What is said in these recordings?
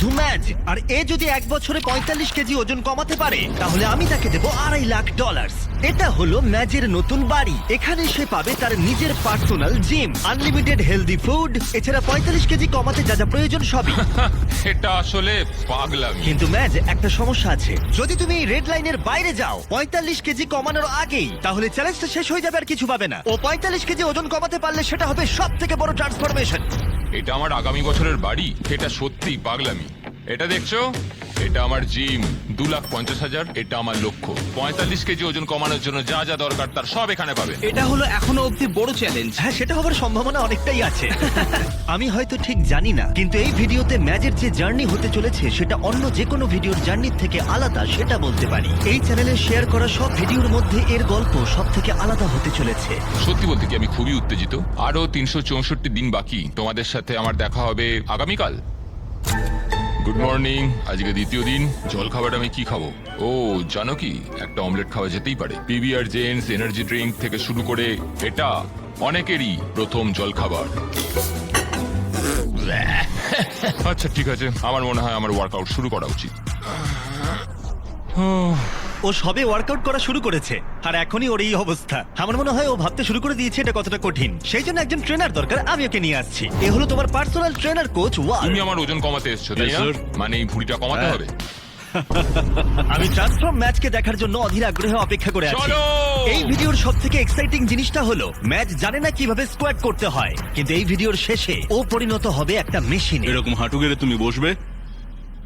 বন্ধু ম্যাজ আর এ যদি এক বছরে পঁয়তাল্লিশ কেজি ওজন কমাতে পারে তাহলে আমি তাকে দেবো আড়াই লাখ ডলার এটা হলো ম্যাজের নতুন বাড়ি। এখানে সে পাবে তার নিজের personal gym unlimited healthy food এছাড়া পঁয়তাল্লিশ কেজি কমাতে যা যা প্রয়োজন সবই। এটা আসলে পাগলামি। কিন্তু ম্যাজ একটা সমস্যা আছে। যদি তুমি এই রেড লাইনের বাইরে যাও পঁয়তাল্লিশ কেজি কমানোর আগেই তাহলে চ্যালেঞ্জটা শেষ হয়ে যাবে আর কিছু পাবে না। ও পঁয়তাল্লিশ কেজি ওজন কমাতে পারলে সেটা হবে সব থেকে বড় ট্রান্সফরমেশন এটা আমার আগামী বছরের বাড়ি এটা সত্যি পাগলামি। এটা দেখছ? এটা আমার জিম দু লাখ পঞ্চাশ হাজার এটা আমার লক্ষ্য। পঁয়তাল্লিশ কেজি ওজন কমানোর জন্য যা যা দরকার তার সব এখানে পাবে এটা হলো এখনও অব্দি বড় চ্যালেঞ্জ হ্যাঁ সেটা হবার সম্ভাবনা অনেকটাই আছে। আমি হয়তো ঠিক জানি না কিন্তু এই ভিডিওতে ম্যাজের যে জার্নি হতে চলেছে সেটা অন্য যে কোনো ভিডিওর জার্নির থেকে আলাদা সেটা বলতে পারি। এই চ্যানেলে শেয়ার করা সব ভিডিওর মধ্যে এর গল্প সব থেকে আলাদা হতে চলেছে। সত্যি বলতে কি আমি খুবই উত্তেজিত। আরও তিনশো চৌষট্টি দিন বাকি। তোমাদের সাথে আমার দেখা হবে আগামীকাল। গুড মর্নিং আজকে দ্বিতীয় দিন। জল খাবার আমি কি খাব? ও জানো কি? একটা অমলেট খাওয়া যেতেই পারে। পিবিআর জেন্স এনার্জি ড্রিঙ্ক থেকে শুরু করে এটা অনেকেরই প্রথম জল খাবার। আচ্ছা ঠিক আছে। আমার মনে হয় আমার ওয়ার্কআউট শুরু করা উচিত। ও সবে ওয়ার্কআউট করা শুরু করেছে। আর এখনই ওর এই অবস্থা। আমার মনে হয় ও ভাবতে শুরু করে দিয়েছে এটা কতটা কঠিন। সেই জন্য একজন ট্রেনার দরকার আমি ওকে নিয়ে আসছি। এ হলো তোমার পার্সোনাল ট্রেনার কোচ ওয়াল তুমি আমার ওজন কমাতে এসছো তাই Yes, না? sir. মানে এই ভুঁড়িটা কমাতে হ্যাঁ। হবে? আমি ট্রান্সফর্ম ম্যাচকে দেখার জন্য অধীর আগ্রহে অপেক্ষা করে আছি। চলো! এই ভিডিওর সব থেকে এক্সাইটিং জিনিসটা হলো ম্যাচ জানে না কীভাবে স্কোয়াড করতে হয়। কিন্তু এই ভিডিওর শেষে ও পরিণত হবে একটা মেশিনে এরকম হাঁটু গেড়ে তুমি বসবে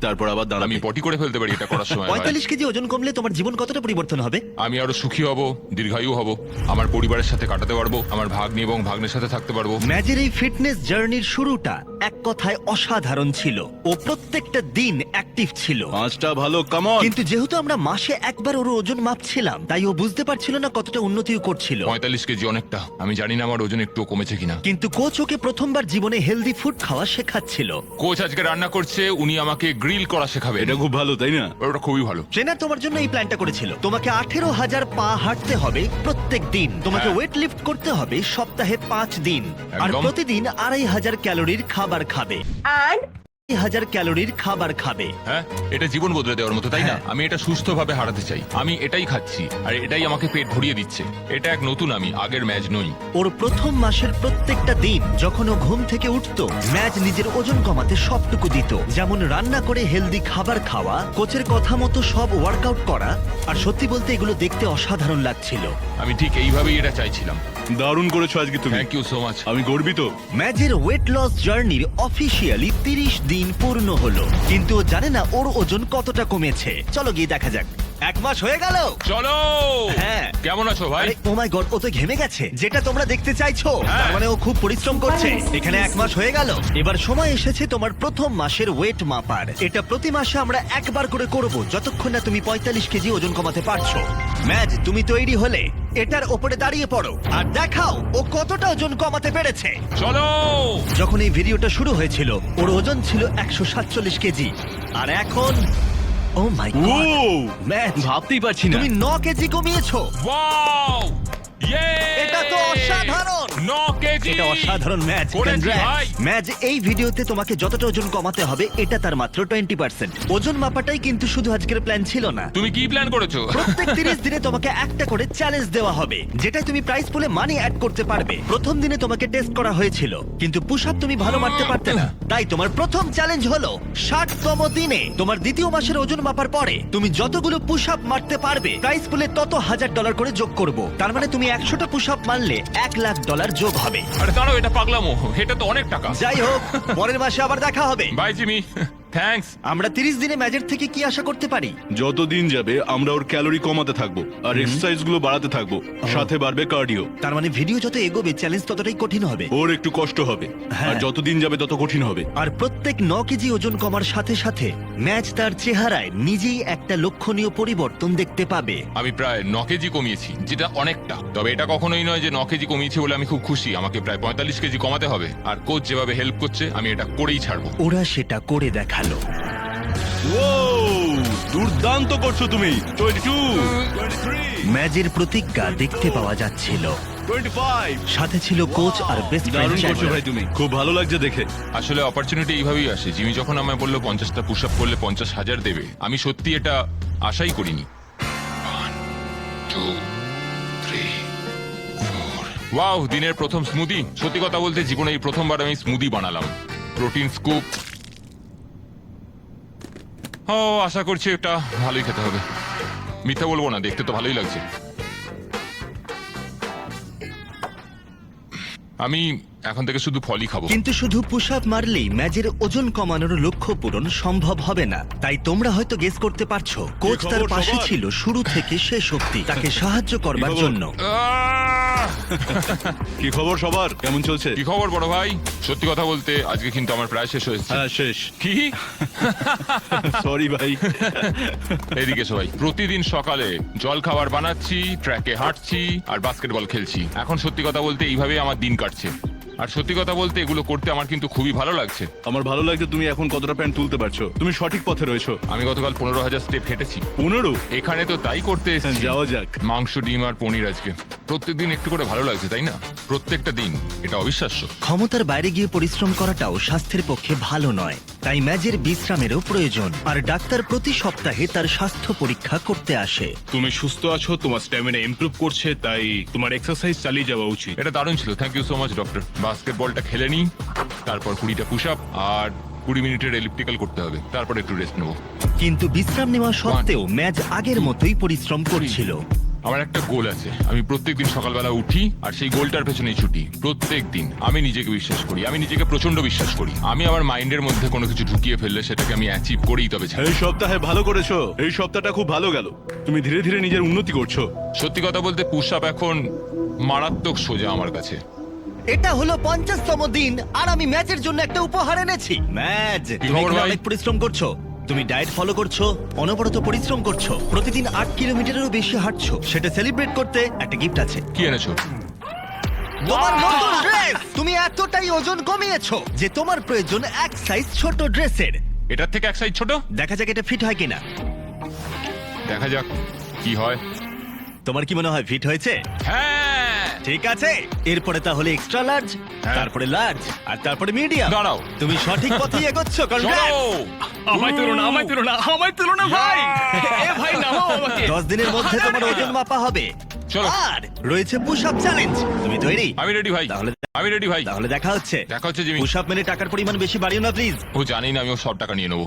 তারপর আবার আমি পটি করে ফেলতে পারি এটা করার সময়। পঁয়তাল্লিশ কেজি ওজন কমলে তোমার জীবন কতটা পরিবর্তন হবে? আমি আরও সুখী হব দীর্ঘায়ু হব আমার পরিবারের সাথে কাটাতে পারব আমার ভাগ্নি এবং ভাগ্নের সাথে থাকতে পারব। ম্যাজের এই ফিটনেস জার্নির শুরুটা এক কথায় অসাধারণ ছিল ও প্রত্যেকটা দিন অ্যাক্টিভ ছিল। পাঁচটা ভালো কামন কিন্তু যেহেতু আমরা মাসে একবার ওর ওজন মাপছিলাম তাই ও বুঝতে পারছিল না কতটা উন্নতিও করছিল। পঁয়তাল্লিশ কেজি অনেকটা। আমি জানি না আমার ওজন একটু কমেছে কিনা। কিন্তু কোচ ওকে প্রথমবার জীবনে হেলদি ফুড খাওয়া শেখাচ্ছিল। কোচ আজকে রান্না করছে উনি আমাকে গ্রিল করা শেখাবে এটা খুব ভালো তাই না? ওটা খুবই ভালো। ট্রেনার তোমার জন্য এই প্ল্যানটা করেছিল। তোমাকে আঠেরো হাজার পা হাঁটতে হবে প্রত্যেক দিন। তোমাকে হ্যাঁ। ওয়েট লিফট করতে হবে সপ্তাহে পাঁচ দিন। আর একদম। প্রতিদিন আড়াই হাজার ক্যালোরির খাবার খাবে। and হাজার ক্যালোরির খাবার খাবে। হ্যাঁ এটা জীবন বদলে দেওয়ার মতো তাই না? হ্যাঁ। আমি এটা সুস্থভাবে হারাতে চাই। আমি এটাই খাচ্ছি আর এটাই আমাকে পেট ভরিয়ে দিচ্ছে। এটা এক নতুন আমি আগের ম্যাচ নই। ওর প্রথম মাসের প্রত্যেকটা দিন যখন ও ঘুম থেকে উঠতো ম্যাচ নিজের ওজন কমাতে সবটুকু দিত। যেমন রান্না করে হেলদি খাবার খাওয়া কোচের কথা মতো সব ওয়ার্কআউট করা আর সত্যি বলতে এগুলো দেখতে অসাধারণ লাগছিল। আমি ঠিক এইভাবেই এটা চাইছিলাম। দারুণ করেছ আজকে তুমি। থ্যাংক ইউ সো মাচ আমি গর্বিত। ম্যাচের ওয়েট লস জার্নির অফিসিয়ালি তিরিশ দিন পূর্ণ হলো। কিন্তু ও জানে না ওর ওজন কতটা কমেছে। চলো গিয়ে দেখা যাক। এক মাস হয়ে গেল। চলো! হ্যাঁ। কেমন আছো ভাই? আরে ও মাই গড ও তো ঘেমে গেছে। যেটা তোমরা দেখতে চাইছো। হ্যাঁ। তার মানে ও খুব পরিশ্রম করছে। এখানে এক মাস হয়ে গেল। এবার সময় এসেছে তোমার প্রথম মাসের ওয়েট মাপার। এটা প্রতি মাসে আমরা একবার করে করব যতক্ষণ না তুমি পঁয়তাল্লিশ কেজি ওজন কমাতে পারছ। ম্যাজ তুমি তৈরি হলে। এটার ওপরে দাঁড়িয়ে পড়ো আর দেখাও ও কতটা ওজন কমাতে পেরেছে। চলো! যখন এই ভিডিওটা শুরু হয়েছিল ওর ওজন ছিল একশো সাতচল্লিশ কেজি। আর এখন ও মাই ম্যাচ ভাবতেই পারছি না। তুমি ন কেজি কমিয়েছো। ওয়াও ইয়ে এটা তো অসাধারণ! ন কেজি এটা অসাধারণ ম্যাচ করেছি ভাই। ম্যাচ এই ভিডিওতে তোমাকে যতটা ওজন কমাতে হবে এটা তার মাত্র টোয়েন্টি পার্সেন্ট ওজন মাপাটাই কিন্তু শুধু আজকের প্ল্যান ছিল না। তুমি কি প্ল্যান করেছ? প্রত্যেক তিরিশ দিনে তোমাকে একটা করে চ্যালেঞ্জ দেওয়া হবে যেটাই তুমি প্রাইস পুলে মানি অ্যাড করতে পারবে। প্রথম দিনে তোমাকে টেস্ট করা হয়েছিল কিন্তু পুশ আপ তুমি ভালো মারতে পারতে না। তাই তোমার প্রথম চ্যালেঞ্জ হলো ষাটতম দিনে। তোমার দ্বিতীয় মাসের ওজন মাপার পরে তুমি যতগুলো পুশ আপ মারতে পারবে প্রাইস পুলে তত হাজার ডলার করে যোগ করব। তার মানে তুমি একশোটা পুশ আপ মারলে এক লাখ ডলার যোগ হবে। আরে দাঁড়াও এটা পাগলামো। এটা তো অনেক টাকা। যাই হোক পরের মাসে আবার দেখা হবে। বাই জিমি থ্যাঙ্কস আমরা তিরিশ দিনে ম্যাচের থেকে কি আশা করতে পারি? যত দিন যাবে আমরা ওর ক্যালোরি কমাতে থাকব আর এক্সারসাইজগুলো বাড়াতে থাকব। সাথে বাড়বে কার্ডিও তার মানে ভিডিও যত এগোবে চ্যালেঞ্জ ততটাই কঠিন হবে। ওর একটু কষ্ট হবে। হ্যাঁ। আর যত দিন যাবে তত কঠিন হবে। আর প্রত্যেক ন কেজি ওজন কমার সাথে সাথে ম্যাচ তার চেহারায় নিজেই একটা লক্ষণীয় পরিবর্তন দেখতে পাবে। আমি প্রায় ন কেজি কমিয়েছি যেটা অনেকটা। তবে এটা কখনোই নয় যে ন কেজি কমিয়েছি বলে আমি খুব খুশি। আমাকে প্রায় পঁয়তাল্লিশ কেজি কমাতে হবে। আর কোচ যেভাবে হেল্প করছে আমি এটা করেই ছাড়বো। ওরা সেটা করে দেখাল ও দুর্দান্ত করছ তুমি। ম্যাচের প্রতিজ্ঞা দেখতে পাওয়া যাচ্ছিল। সাথে ছিল কোচ আর বেস্ট দারুণ ফ্রেন্ড করছ ভাই তুমি। খুব ভালো লাগছে দেখে। আসলে অপরচুনিটি এইভাবেই আসে। জিমি যখন আমায় বলল পঞ্চাশটা পুশ আপ করলে পঞ্চাশ হাজার দেবে আমি সত্যি এটা আশাই করিনি। ওয়াও দিনের প্রথম স্মুদি সত্যি কথা বলতে জীবনে এই প্রথমবার আমি স্মুদি বানালাম। প্রোটিন স্কুপ ও আশা করছি এটা ভালোই খেতে হবে। মিথ্যা বলব না দেখতে তো ভালোই লাগছে। আমি এখন থেকে শুধু ফলই খাব। কিন্তু শুধু পুশ আপ মারলেই ম্যাচের ওজন কমানোর লক্ষ্য পূরণ সম্ভব হবে না। তাই তোমরা হয়তো গেস করতে পারছ কোচ তার পাশে ছিল শুরু থেকে শেষ অব্দি তাকে সাহায্য করবার জন্য। আহ! কি খবর সবার? কেমন চলছে? কি খবর বড় ভাই? সত্যি কথা বলতে আজকে কিন্তু আমার প্রায় শেষ হয়েছে। হ্যাঁ শেষ। কি? সরি ভাই। এদিকে সবাই প্রতিদিন সকালে জল খাবার বানাচ্ছি ট্র্যাকে হাঁটছি আর বাস্কেটবল খেলছি। এখন সত্যি কথা বলতে এইভাবেই আমার দিন কাটছে। আর সত্যি কথা বলতে এগুলো করতে আমার কিন্তু খুবই ভালো লাগছে। আমার ভালো লাগছে তুমি এখন কতটা প্যান্ট তুলতে পারছ। তুমি সঠিক পথে রয়েছো। আমি গতকাল পনেরো হাজার স্টেপ হেঁটেছি। পনেরো? এখানে তো তাই করতে এসেছি। যাওয়া যাক। মাংস ডিম আর পনির আজকে। প্রত্যেকদিন একটু করে ভালো লাগছে তাই না? প্রত্যেকটা দিন। এটা অবিশ্বাস্য। ক্ষমতার বাইরে গিয়ে পরিশ্রম করাটাও স্বাস্থ্যের পক্ষে ভালো নয়। তাই ম্যাচের বিশ্রামেরও প্রয়োজন। আর ডাক্তার প্রতি সপ্তাহে তার স্বাস্থ্য পরীক্ষা করতে আসে। তুমি সুস্থ আছো তোমার স্ট্যামিনা ইমপ্রুভ করছে তাই তোমার এক্সারসাইজ চালিয়ে যাওয়া উচিত। এটা দারুণ ছিল। Thank you so much doctor বাস্কেটবলটা খেলে নিই তারপর কুড়িটা পুশ আপ আর কুড়ি মিনিটের এলিপ্টিক্যাল করতে হবে। তারপর একটু রেস্ট নেব। কিন্তু বিশ্রাম নেওয়া সত্ত্বেও ম্যাচ আগের মতোই পরিশ্রম করছিল। আমার একটা গোল আছে। আমি প্রত্যেকদিন সকালবেলা উঠি আর সেই গোলটার পেছনেই ছুটি। প্রত্যেক দিন আমি নিজেকে বিশ্বাস করি। আমি নিজেকে প্রচণ্ড বিশ্বাস করি। আমি আমার মাইন্ডের মধ্যে কোনো কিছু ঢুকিয়ে ফেললে সেটাকে আমি অ্যাচিভ করেই তবে ছাড়ি। এই সপ্তাহে ভালো করেছ। এই সপ্তাহটা খুব ভালো গেল। তুমি ধীরে ধীরে নিজের উন্নতি করছ। সত্যি কথা বলতে পুশ আপ এখন মারাত্মক সোজা আমার কাছে। এটা হলো পঞ্চাশতম দিন আর আমি ম্যাচের জন্য একটা উপহার এনেছি। ম্যাচ। কি তুমি খবর এখানে ভাই? অনেক পরিশ্রম করছ। তুমি ডায়েট ফলো করছ অনবরত পরিশ্রম করছ প্রতিদিন আট কিলোমিটারেরও বেশি হাঁটছো সেটা সেলিব্রেট করতে একটা গিফট আছে। কি এনেছো? তোমার নতুন ড্রেস তুমি এতটাই ওজন কমিয়েছো যে তোমার প্রয়োজন এক সাইজ ছোট ড্রেসের এটার থেকে এক সাইজ ছোট? দেখা যাক এটা ফিট হয় কিনা। দেখা যাক কি হয়। তোমার কি মনে হয় ফিট হয়েছে? হ্যাঁ! ঠিক আছে? এরপরে তাহলে এক্সট্রা লার্জ হ্যাঁ। তারপরে লার্জ আর তারপরে মিডিয়াম দাঁড়াও। তুমি সঠিক পথেই এগোচ্ছ চলো আমায় তুলো না আমায় তুলো না আমায় তুলো না ভাই। এ ভাই নামাও আমাকে। দশ দিনের মধ্যে তোমার ওজন মাপা হবে। চলো। আর রয়েছে পুশ আপ চ্যালেঞ্জ তুমি তৈরি? আমি রেডি ভাই। তাহলে আমি রেডি ভাই। তাহলে দেখা হচ্ছে। দেখা হচ্ছে জিমি। পুশ আপ মেনে টাকার পরিমাণ বেশি বাড়িও না প্লিজ ও জানি না আমি ও সব টাকা নিয়ে নেব।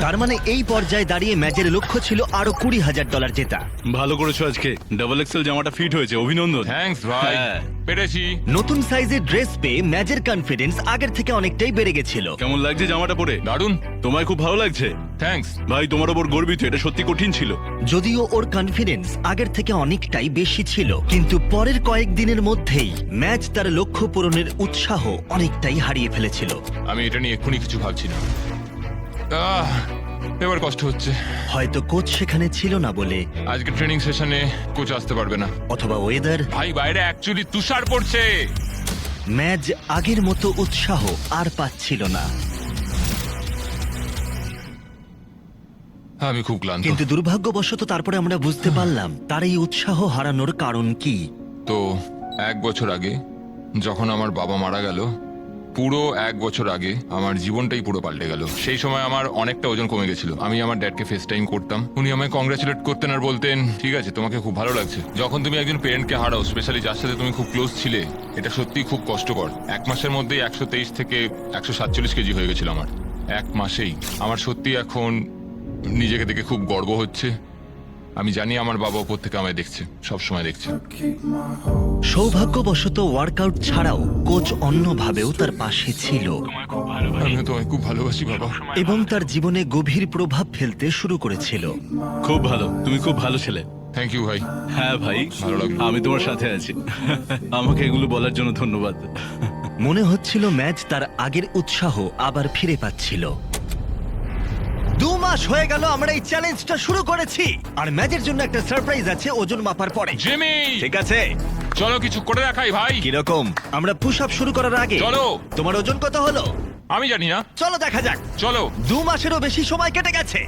তার মানে এই পর্যায়ে দাঁড়িয়ে ম্যাচের লক্ষ্য ছিল আরও কুড়ি হাজার ডলার জেতা। ভালো করেছ আজকে। ডাবল এক্সেল জামাটা ফিট হয়েছে। অভিনন্দন। থ্যাঙ্কস ভাই। হ্যাঁ। পেরেছি। নতুন সাইজের ড্রেস পেয়ে ম্যাচের কনফিডেন্স আগের থেকে অনেকটাই বেড়ে গেছিল। কেমন লাগছে জামাটা পরে? দারুণ তোমায় খুব ভালো লাগছে? থ্যাঙ্কস ভাই তোমার ওপর গর্বিত এটা সত্যি কঠিন ছিল। যদিও ওর কনফিডেন্স আগের থেকে অনেকটাই বেশি ছিল কিন্তু পরের কয়েকদিনের মধ্যেই ম্যাচ তার লক্ষ্য পূরণের উৎসাহ অনেকটাই হারিয়ে ফেলেছিল। আমি এটা নিয়ে এক্ষুনি কিছু ভাবছি না। আহ, এবার কষ্ট হচ্ছে। হয়তো কোচ সেখানে ছিল না বলে। আজকে ট্রেনিং সেশনে কোচ আসতে পারবে না। অথবা ওয়েদার ভাই বাইরে অ্যাকচুয়ালি তুষার পড়ছে। ম্যাচ আগের মতো উৎসাহ আর পাচ্ছিল না। আমি খুব ক্লান্ত। কিন্তু দুর্ভাগ্যবশত তারপরে আমরা বুঝতে পারলাম তার এই উৎসাহ হারানোর কারণ কি। তো এক বছর আগে যখন আমার বাবা মারা গেল পুরো এক বছর আগে আমার জীবনটাই পুরো পাল্টে গেল। সেই সময় আমার অনেকটা ওজন কমে গেছিল। আমি আমার ড্যাডকে ফেস টাইম করতাম। উনি আমায় কংগ্রাচুলেট করতেন আর বলতেন, ঠিক আছে, তোমাকে খুব ভালো লাগছে। যখন তুমি একজন পেরেন্টকে হারাও স্পেশালি যার সাথে তুমি খুব ক্লোজ ছিলে, এটা সত্যিই খুব কষ্টকর। এক মাসের মধ্যেই একশো তেইশ থেকে একশো সাতচল্লিশ কেজি হয়ে গেছিল আমার। এক মাসেই। আমার সত্যি এখন নিজেকে দেখে খুব গর্ব হচ্ছে। আমি জানি আমার বাবা ওপর থেকে আমায় দেখছে সব সময় দেখছে। সৌভাগ্যবশত ওয়ার্কআউট ছাড়াও কোচ অন্যভাবেও তার পাশে ছিল। আমিও তোমায় খুব ভালোবাসি বাবা। এবং তার জীবনে গভীর প্রভাব ফেলতে শুরু করেছিল। খুব ভালো তুমি খুব ভালো ছেলে। থ্যাংক ইউ ভাই। হ্যাঁ ভাই ভালো লাগল। আমি তোমার সাথে আছি। আমাকে এগুলো বলার জন্য ধন্যবাদ। মনে হচ্ছিল ম্যাচ তার আগের উৎসাহ আবার ফিরে পাচ্ছিল। মাস হয়ে গেল আমরা এই চ্যালেঞ্জটা শুরু করেছি। আর ম্যাচের জন্য একটা সারপ্রাইজ আছে ওজন মাপার পরে। জিমি! ঠিক আছে? চলো কিছু করে দেখাই ভাই। কীরকম? আমরা পুশ আপ শুরু করার আগে চলো। তোমার ওজন কত হলো? আমি জানি না। চলো দেখা যাক। চলো। দু মাসেরও বেশি সময় কেটে গেছে।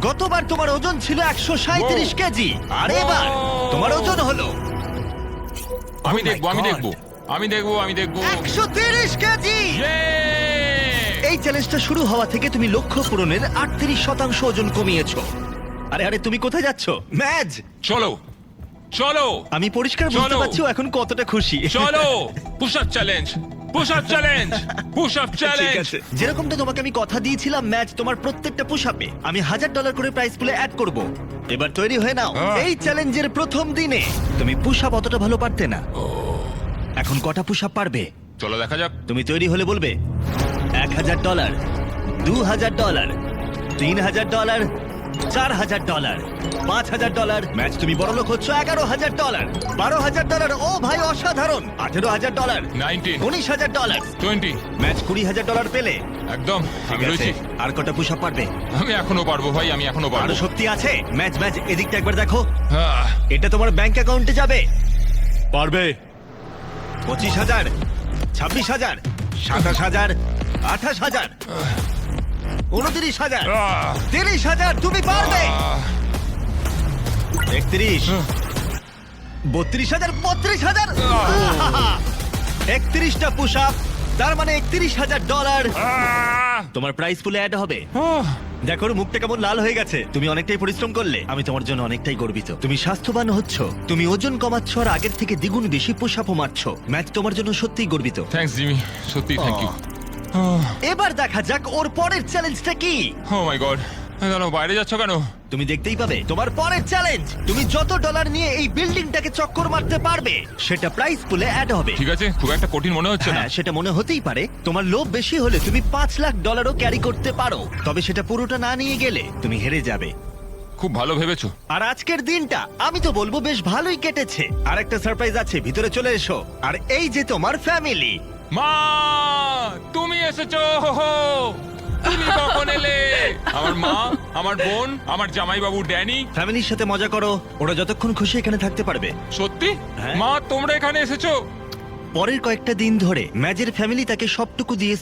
গতবার তোমার ওজন ছিল একশো সাঁত্রিশ. কেজি আর এবার তোমার ওজন হলো আমি Oh দেখব আমি দেখব। আমি দেখব আমি দেখব। একশো তিরিশ কেজি! এই চ্যালেঞ্জটা শুরু হওয়া থেকে তুমি লক্ষ্য পূরণের আটত্রিশ শতাংশ ওজন কমিয়েছো। আরে আরে তুমি কোথায় যাচ্ছ? ম্যাজ! চলো। চলো। আমি পরিষ্কার বুঝতে চলো। পারছি ও এখন কতটা খুশি। চলো। Push up challenge push up challenge push up ঠিক চ্যালেঞ্জ আছে যেরকমটা তোমাকে আমি কথা দিয়েছিলাম ম্যাচ তোমার প্রত্যেকটা পুশআপে আমি হাজার ডলার করে প্রাইস পুলে অ্যাড করব। এবার তৈরি হয়ে নাও। এই চ্যালেঞ্জের প্রথম দিনে তুমি পুশআপ অতটা ভালো পারতে না। এখন কটা পুশআপ পারবে? চলো দেখা যাক। তুমি তৈরি হলে বলবে হাজার ডলার দু হাজার ডলার তিন হাজার ডলার চার হাজার ডলার পাঁচ হাজার ডলার। ম্যাচ তুমি বড় লোক হচ্ছ এগারো হাজার ডলার বারো হাজার ডলার। ও ভাই অসাধারণ। আঠেরো হাজার ডলার নাইনটিন উনিশ হাজার ডলার। টোয়েন্টি ম্যাচ কুড়ি হাজার ডলার পেলে। একদম আমি আছে, রয়েছি। আর কটা পুশ পারবে? আমি এখনও পারব ভাই আমি এখনও পারব। আরও শক্তি আছে? ম্যাচ ম্যাচ এদিকটা একবার দেখো। আহ, এটা তোমার ব্যাংক অ্যাকাউন্টে যাবে। পারবে। পঁচিশ হাজার ছাব্বিশ হাজার সাতাশ হাজার আঠাশ হাজার। উনত্রিশ হাজার। তিরিশ হাজার তুমি পারবে। একত্রিশ। বত্রিশ হাজার বত্রিশ হাজার। একত্রিশটা পুশ আপ তার মানে একত্রিশ হাজার ডলার তোমার প্রাইস পুলে অ্যাড হবে। দেখো মুখটা কেমন লাল হয়ে গেছে। তুমি অনেকটাই পরিশ্রম করলে। আমি তোমার জন্য অনেকটাই গর্বিত। তুমি স্বাস্থ্যবান হচ্ছ। তুমি ওজন কমাচ্ছ আর আগের থেকে দ্বিগুণ বেশি পোশাকও মারছো। ম্যাচ তোমার জন্য সত্যিই গর্বিত। Thanks Jimmy. সত্যি থ্যাংক ইউ এবার দেখা যাক ওর পরের চ্যালেঞ্জটা কি। ও মাই গড কেন বাইরে যাচ্ছ কেন? তুমি দেখতেই পাবে তোমার পরের চ্যালেঞ্জ। তুমি যত ডলার নিয়ে এই বিল্ডিংটাকে চক্কর মারতে পারবে সেটা প্রাইস পুলে অ্যাড হবে। ঠিক আছে খুব একটা কঠিন মনে হচ্ছে না। হ্যাঁ সেটা মনে হতেই পারে। তোমার লোভ বেশি হলে তুমি পাঁচ লাখ ডলারও ক্যারি করতে পারো। তবে সেটা পুরোটা না নিয়ে গেলে তুমি হেরে যাবে। খুব ভালো ভেবেছো। আর আজকের দিনটা আমি তো বলব বেশ ভালোই কেটেছে। আর একটা সারপ্রাইজ আছে ভিতরে চলে এসো। আর এই যে তোমার ফ্যামিলি মা তুমি এসেছ। তুমি কখন এলে? আমার মা আমার বোন আমার জামাইবাবু ড্যানি। ফ্যামিলির সাথে মজা করো ওরা যতক্ষণ খুশি এখানে থাকতে পারবে। সত্যি? হ্যাঁ। মা তোমরা এখানে এসেছ? পরের কয়েকটা দিন ধরে ম্যাজের ফ্যামিলি তাকে সবটুকু দিয়ে